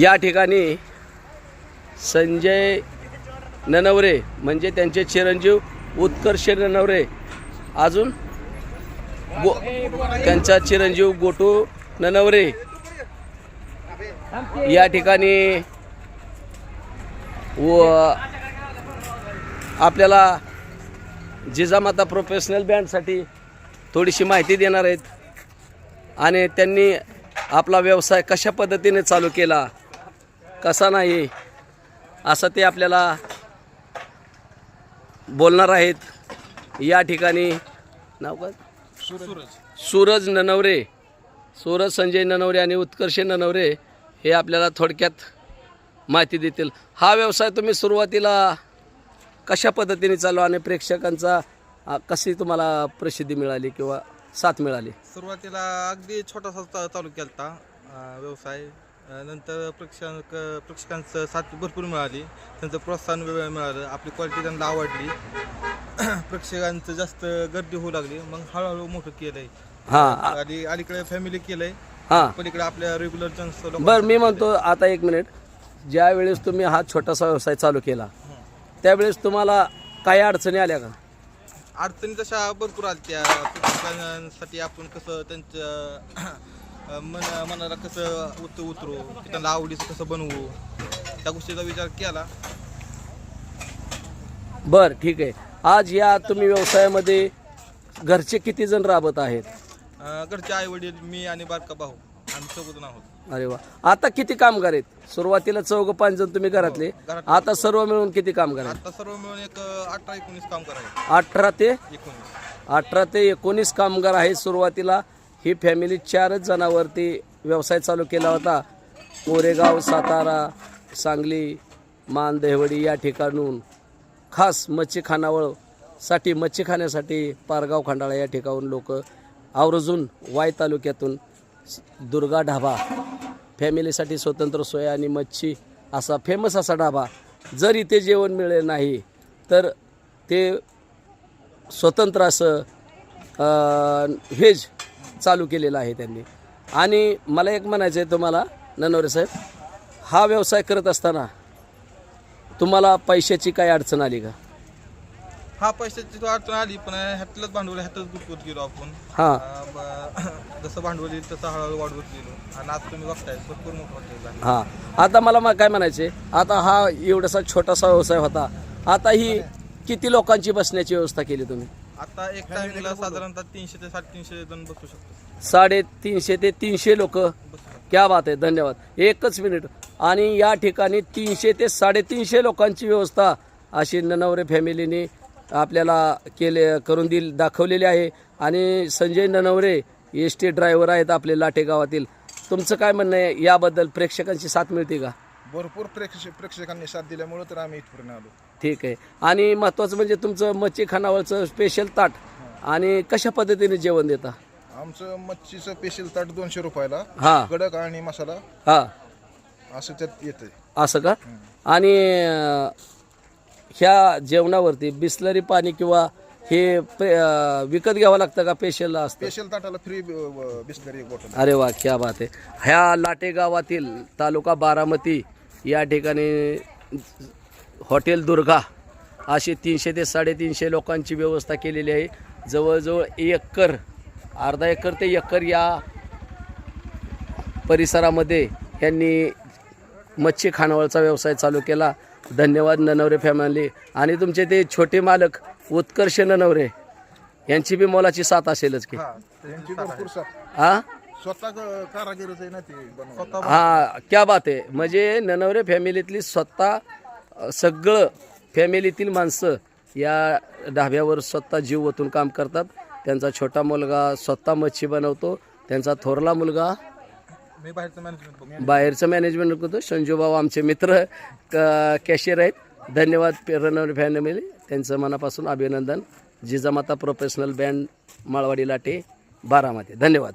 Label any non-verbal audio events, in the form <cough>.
या ठिकाणी संजय ननवरे म्हणजे त्यांचे चिरंजीव उत्कर्ष ननवरे अजून गो त्यांचा चिरंजीव गोटू ननवरे या ठिकाणी व आपल्याला जिजामाता प्रोफेशनल बँडसाठी थोडीशी माहिती देणार आहेत. आणि त्यांनी आपला व्यवसाय कशा पद्धतीने चालू केला? कसा नाही असं ते आपल्याला बोलणार आहेत. या ठिकाणी नाव का सूरज ननवरे. सूरज संजय ननवरे आणि उत्कर्ष ननवरे हे आपल्याला थोडक्यात माहिती देतील. हा व्यवसाय तुम्ही सुरुवातीला कशा पद्धतीने चालू आणि प्रेक्षकांचा अ, कशी तुम्हाला प्रसिद्धी मिळाली किंवा साथ मिळाली? सुरुवातीला अगदी छोटासा चा- चालू केला होता व्यवसाय. नंतर प्रेक्षक प्रेक्षकांचं साथ भरपूर मिळाली. त्यांचं प्रोत्साहन वेगळं मिळालं. आपली क्वालिटी त्यांना आवडली. <clears throat> प्रेक्षकांचं जास्त गर्दी होऊ लागली. मग हळूहळू मोठं केलंय. हां आणि अलीकडे फॅमिली केलंय. हां. पलीकडे आपल्या रेग्युलर जन्स बरं मी म्हणतो आता एक मिनिट ज्या वेळेस तुम्ही हा छोटासा व्यवसाय चालू केला त्यावेळेस तुम्हाला काही अडचणी आल्या का? अडचणी तशा भरपूर आल्या प्रेक्षकांसाठी आपण कसं त्यांच्या अं, मन मनाला कसं उत उतरू त्यांना आवडीचं कसं बनवू त्या गोष्टीचा विचार केला. बरं ठीक आहे. आज या तुम्ही व्यवसायामध्ये घरचे किती जण राबत आहेत? अं, घरचे आई वडील मी आणि बारका भाऊ. आम्ही चौघजण आहोत. अरे वा. आता किती कामगार आहेत? सुरुवातीला चौघ पाच जण तुम्ही घरातले. घरात- आता सर्व मिळून किती कामगार आहेत? आता सर्व मिळून एक अं, अठरा एकोणीस काम करायचे अठरा ते एकोणीस. अठरा ते एकोणीस कामगार आहेत सुरुवातीला. ही फॅमिली चारच जणांवरती व्यवसाय चालू केला होता. कोरेगाव सातारा सांगली मानदेहवडी या ठिकाणून खास मच्छी साठी मच्छी खाण्यासाठी पारगाव खंडाळा या ठिकाणून लोक आवर्जून वाय तालुक्यातून दुर्गा ढाबा फॅमिलीसाठी स्वतंत्र सोय आणि मच्छी असा फेमस असा ढाबा. जर इथे जेवण मिळेल नाही तर ते स्वतंत्र असं व्हेज चालू केलेलं आहे त्यांनी. आणि मला एक म्हणायचं आहे तुम्हाला ननवरे साहेब हा व्यवसाय करत असताना तुम्हाला पैशाची काय अडचण आली का? हा पैशाची तो अडचण आली पण ह्यातलंच भांडवल ह्यातच गुंतवत गेलो आपण. हां. अं, ब- <coughs> जसं भांडवल येईल तसं हळूहळू वाढवत गेलो. आणि आज तुम्ही बघताय भरपूर मोठं हॉटेल आहे हां. आता मला मग काय म्हणायचे आता हा एवढासा छोटासा व्यवसाय होता. आता ही किती लोकांची बसण्याची व्यवस्था केली तुम्ही? आता एक टाइमला साधारणतः तीनशे ते साडेतीनशे जण बसू शकतो साडेतीनशे ते तीनशे लोक? क्या बात आहे धन्यवाद. एकच मिनिट. आणि या ठिकाणी तीनशे ते साडेतीनशे लोकांची व्यवस्था अशी ननवरे फॅमिलीने आपल्याला केले करून दिल दाखवलेली आहे. आणि Sanjay Nanaware S T driver आहेत आपले लाटे गावातील. तुमचं काय म्हणणं आहे? याबद्दल प्रेक्षकांची साथ मिळते का? भरपूर प्रेक्षक प्रेक्षकांनी साथ दिल्यामुळे तर आम्ही इथपर्यंत आलो. ठीक आहे. आणि महत्त्वाचं म्हणजे तुमचं मच्छी खानावळचं स्पेशल ताट आणि कशा पद्धतीने जेवण देता? आमचं मच्छीचं स्पेशल ताट दोनशे रुपयाला हां. कडक आणि मसाला. हां. असं त्यात येतंय. असं का? आणि अं, ह्या जेवणावरती बिस्लरी पाणी किंवा हे पे- अं, विकत घ्यावं लागतं का? पेशल असतं? स्पेशल ताटाला फ्री बिस्लरी एक बॉटल अरे वा क्या बात आहे. ह्या लाटे गावातील तालुका बारामती या ठिकाणी हॉटेल दुर्गा अशी तीनशे ते साडेतीनशे लोकांची व्यवस्था केलेली आहे. जवळजवळ एकर अर्धा एकर ते एकर या परिसरामध्ये यांनी मच्छी खानावळचा व्यवसाय चालू केला. धन्यवाद ननवरे फॅमिली. आणि तुमचे ते छोटे मालक उत्कर्ष ननवरे यांची बी मोलाची साथ असेलच की. हा हा स्वतः क- कारागीरच आहे ना ते बनवलं. हा क्या बात आहे. म्हणजे ननवरे फॅमिलीतली स्वतः अ, सगळं फॅमिलीतील माणसं या ढाब्यावर स्वतः जीव ओतून काम करतात. त्यांचा छोटा मुलगा स्वतः मच्छी बनवतो. त्यांचा थोरला मुलगा मी बाहेरचं मॅनेजमेंट बघतो बाहेरचं मॅनेजमेंट करतो. संजूभाऊ आमचे मित्र क कॅशियर आहेत. धन्यवाद रणवरे फॅमिली त्यांचं मनापासून अभिनंदन. जिजामाता प्रोफेशनल बँड माळवाडी लाटे बारामध्ये धन्यवाद.